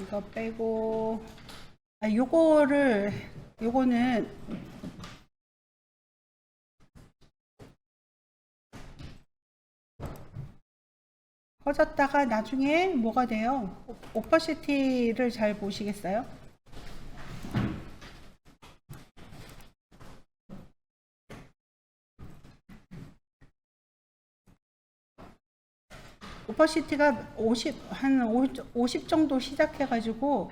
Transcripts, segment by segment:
이거 빼고 아 요거를 요거는 커졌다가 나중에 뭐가 돼요? 오- 오퍼시티를 잘 보시겠어요? 오퍼시티가 50, 한 50 정도 시작해가지고,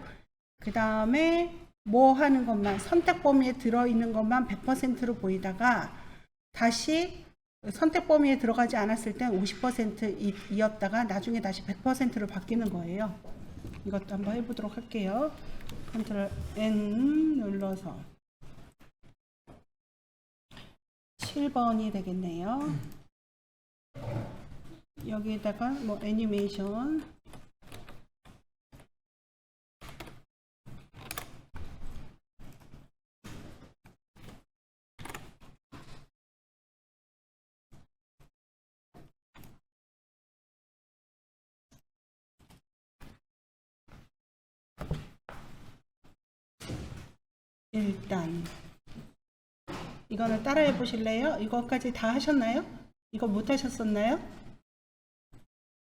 그 다음에 뭐 하는 것만, 선택 범위에 들어있는 것만 100%로 보이다가, 다시 선택 범위에 들어가지 않았을 땐 50%이었다가, 나중에 다시 100%로 바뀌는 거예요. 이것도 한번 해보도록 할게요. 컨트롤 N 눌러서. 7번이 되겠네요. 여기에다가 뭐 애니메이션 일단 이거는 따라해 보실래요? 이거까지 다 하셨나요? 이거 못 하셨었나요?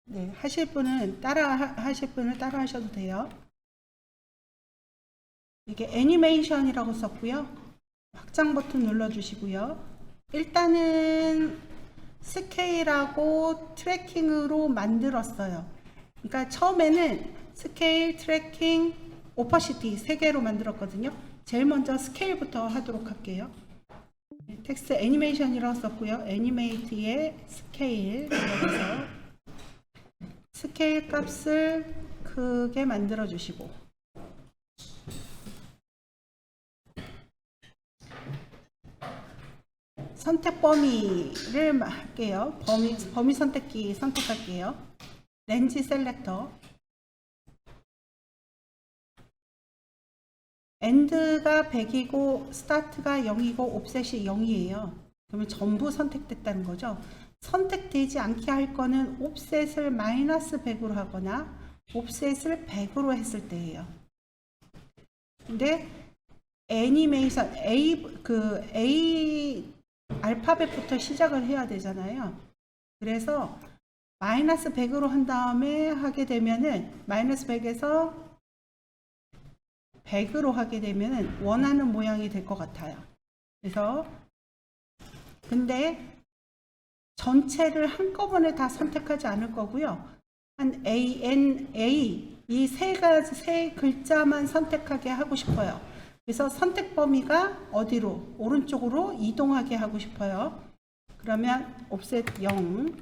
네, 하실 분은 따라 하- 하실 분은 따라 하셔도 돼요. 이게 애니메이션이라고 썼고요. 확장 버튼 눌러 주시고요. 일단은 스케일하고 트래킹으로 만들었어요. 그러니까 처음에는 스케일, 트래킹, 오퍼시티 세 개로 만들었거든요. 제일 먼저 스케일부터 하도록 할게요. 네, 텍스트 애니메이션이라고 썼고요. 애니메이트의 스케일 스케일 값을 크게 만들어 주시고 선택 범위를 할게요. 범위, 범위 선택기 선택할게요. 렌즈 셀렉터 엔드가 100이고 스타트가 0이고 옵셋이 0이에요. 그러면 전부 선택됐다는 거죠. 선택되지 않게 할 거는 옵셋을 마이너스 100으로 하거나 옵셋을 100으로 했을 때예요. 근데 애니메이션 A 그 A 알파벳부터 시작을 해야 되잖아요. 그래서 마이너스 100으로 한 다음에 하게 되면은 마이너스 100에서 100으로 하게 되면은 원하는 모양이 될 것 같아요. 그래서 근데 전체를 한꺼번에 다 선택하지 않을 거고요. 한 A, N, A 이 세 가지 세 글자만 선택하게 하고 싶어요. 그래서 선택 범위가 어디로 오른쪽으로 이동하게 하고 싶어요. 그러면 offset 0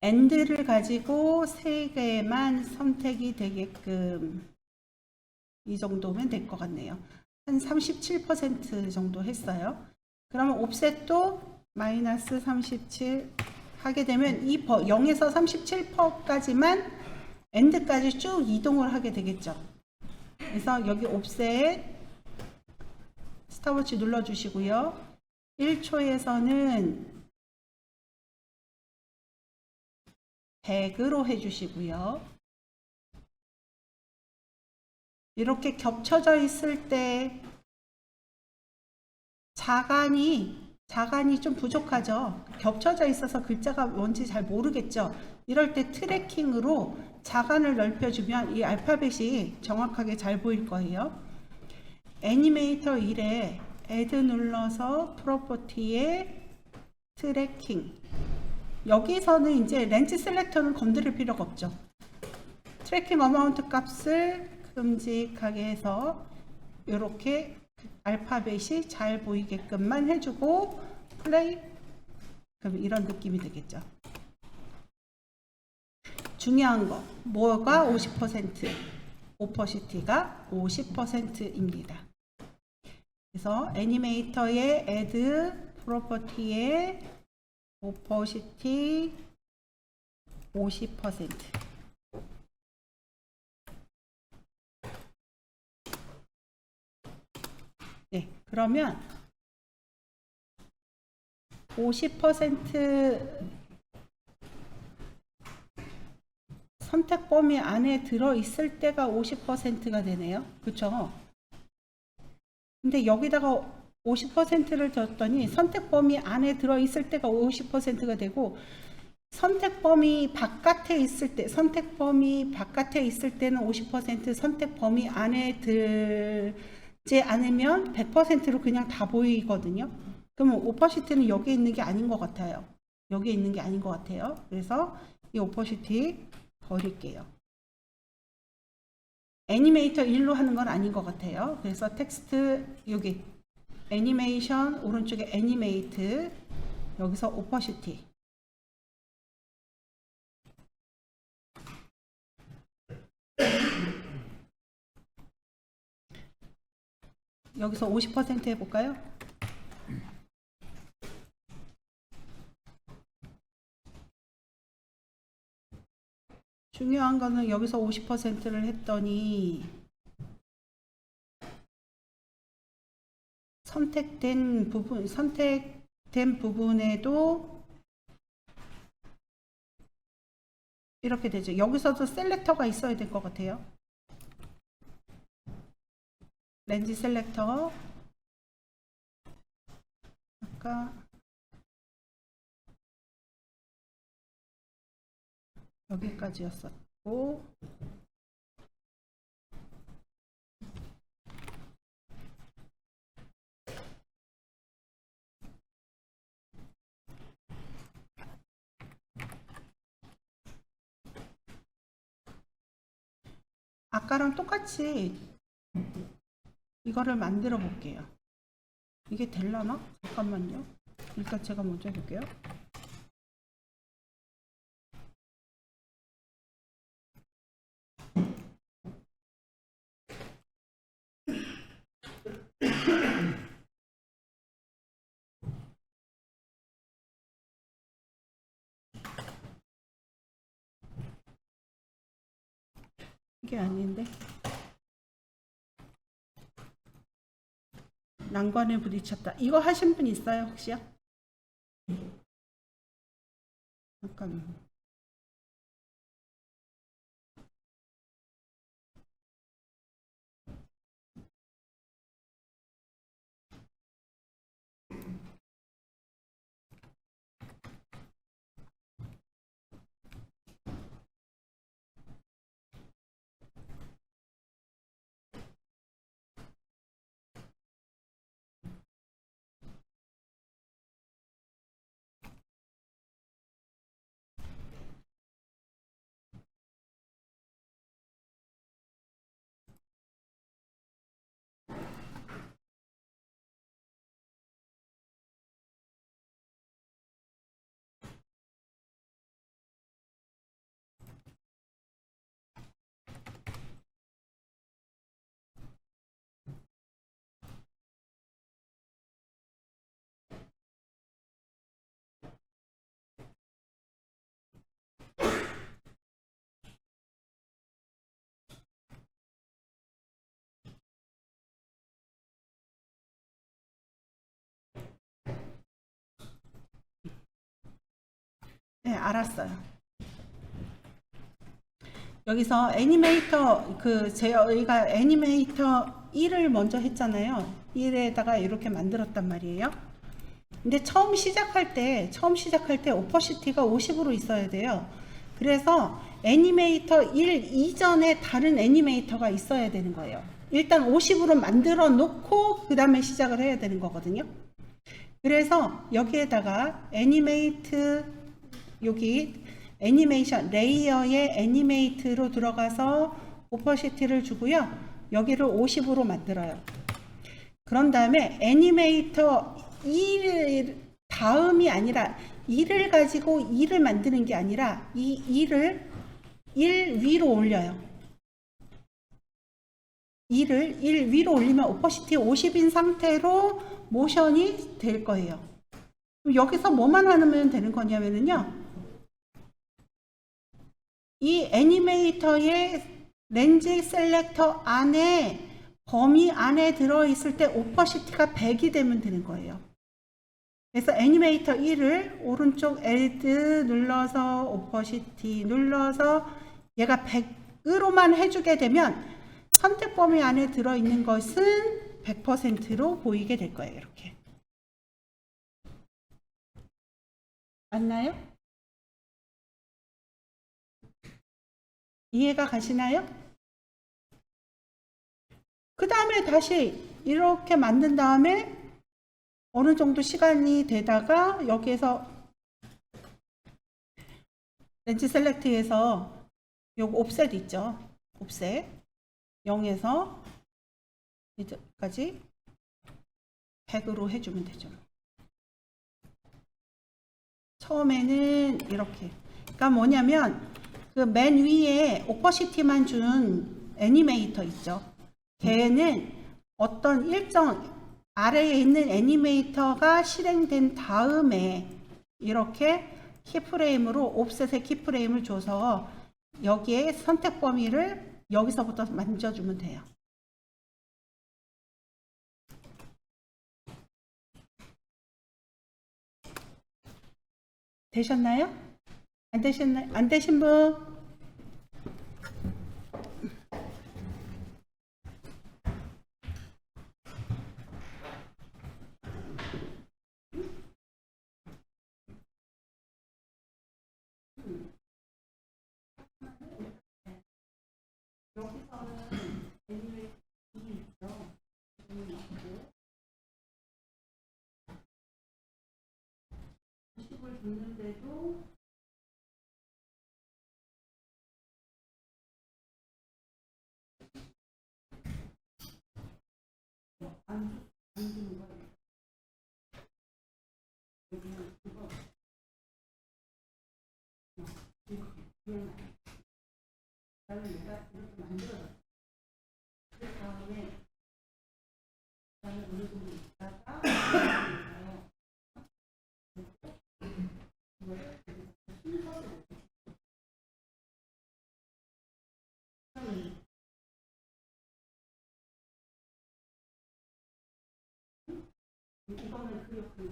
end를 가지고 세 개만 선택이 되게끔 이 정도면 될 것 같네요. 한 37% 정도 했어요. 그러면 옵셋도 마이너스 37 하게 되면 이 0에서 37%까지만 엔드까지 쭉 이동을 하게 되겠죠. 그래서 여기 옵셋 스탑워치 눌러주시고요. 1초에서는 100으로 해주시고요. 이렇게 겹쳐져 있을 때 자간이 자간이 좀 부족하죠. 겹쳐져 있어서 글자가 뭔지 잘 모르겠죠. 이럴 때 트래킹으로 자간을 넓혀주면 이 알파벳이 정확하게 잘 보일 거예요. 애니메이터 1에 애드 눌러서 프로퍼티에 트래킹 여기서는 이제 렌즈 셀렉터는 건드릴 필요가 없죠. 트래킹 어마운트 값을 큼직하게 해서 이렇게 알파벳이 잘 보이게끔만 해주고 플레이 그럼 이런 느낌이 되겠죠. 중요한 거 뭐가 50% 오퍼시티가 50%입니다. 그래서 애니메이터의 add 프로퍼티의 오퍼시티 50% 그러면 50% 선, 선택 범위 안에 들어 있을 때가 50%가 되네요. 그렇죠? 근데 여기다가 50%를 줬더니 선택 범위 안에 들어 있을 때가 50%가 되고 선택 범위 바깥에 있을 때 선택 범위 바깥에 있을 때는 50% 선택 범위 안에 들 지 않으면 100%로 그냥 다 보이거든요. 그러면 오퍼시티는 여기에 있는 게 아닌 것 같아요. 여기에 있는 게 아닌 것 같아요. 그래서 이 오퍼시티 버릴게요. 애니메이터 1로 하는 건 아닌 것 같아요. 그래서 텍스트 여기 애니메이션 오른쪽에 애니메이트 여기서 오퍼시티 여기서 50% 해볼까요? 중요한 거는 여기서 50%를 했더니 선택된 부분, 선택된 부분에도 이렇게 되죠. 여기서도 셀렉터가 있어야 될 것 같아요. 렌즈 셀렉터. 아까 여기까지였었고 아까랑 똑같이 이거를 만들어 볼게요. 이게 될라나? 잠깐만요. 일단 제가 먼저 해볼게요. 이게 아닌데. 난관에 부딪혔다. 이거 하신 분 있어요, 혹시요? 잠깐만. 네, 알았어요. 여기서 애니메이터 그 저희가 애니메이터 1을 먼저 했잖아요. 1에다가 이렇게 만들었단 말이에요. 근데 처음 시작할 때 처음 시작할 때 오퍼시티가 50으로 있어야 돼요. 그래서 애니메이터 1 이전에 다른 애니메이터가 있어야 되는 거예요. 일단 50으로 만들어 놓고 그 다음에 시작을 해야 되는 거거든요. 그래서 여기에다가 애니메이트 여기 애니메이션 레이어의 애니메이트로 들어가서 오퍼시티를 주고요. 여기를 50으로 만들어요. 그런 다음에 애니메이터 2를 다음이 아니라 2를 가지고 2를 만드는 게 아니라 이 2를 1 위로 올려요. 2를 1 위로 올리면 오퍼시티 50인 상태로 모션이 될 거예요. 여기서 뭐만 하면 되는 거냐면요. 이 애니메이터의 렌즈 셀렉터 안에 범위 안에 들어있을 때 오퍼시티가 100이 되면 되는 거예요. 그래서 애니메이터 1을 오른쪽 add 눌러서 오퍼시티 눌러서 얘가 100으로만 해주게 되면 선택 범위 안에 들어있는 것은 100%로 보이게 될 거예요. 이렇게. 맞나요? 이해가 가시나요? 그 다음에 다시 이렇게 만든 다음에 어느 정도 시간이 되다가 여기에서 렌즈 셀렉트에서 요거 옵셋 있죠? 옵셋 0에서 이제까지 100으로 해주면 되죠. 처음에는 이렇게. 그러니까 뭐냐면 그 맨 위에 오퍼시티만 준 애니메이터 있죠. 걔는 어떤 일정 아래에 있는 애니메이터가 실행된 다음에 이렇게 키프레임으로 옵셋의 키프레임을 줘서 여기에 선택 범위를 여기서부터 만져주면 돼요. 되셨나요? 안 되셨나요? 안 되신 분? 그 Okay.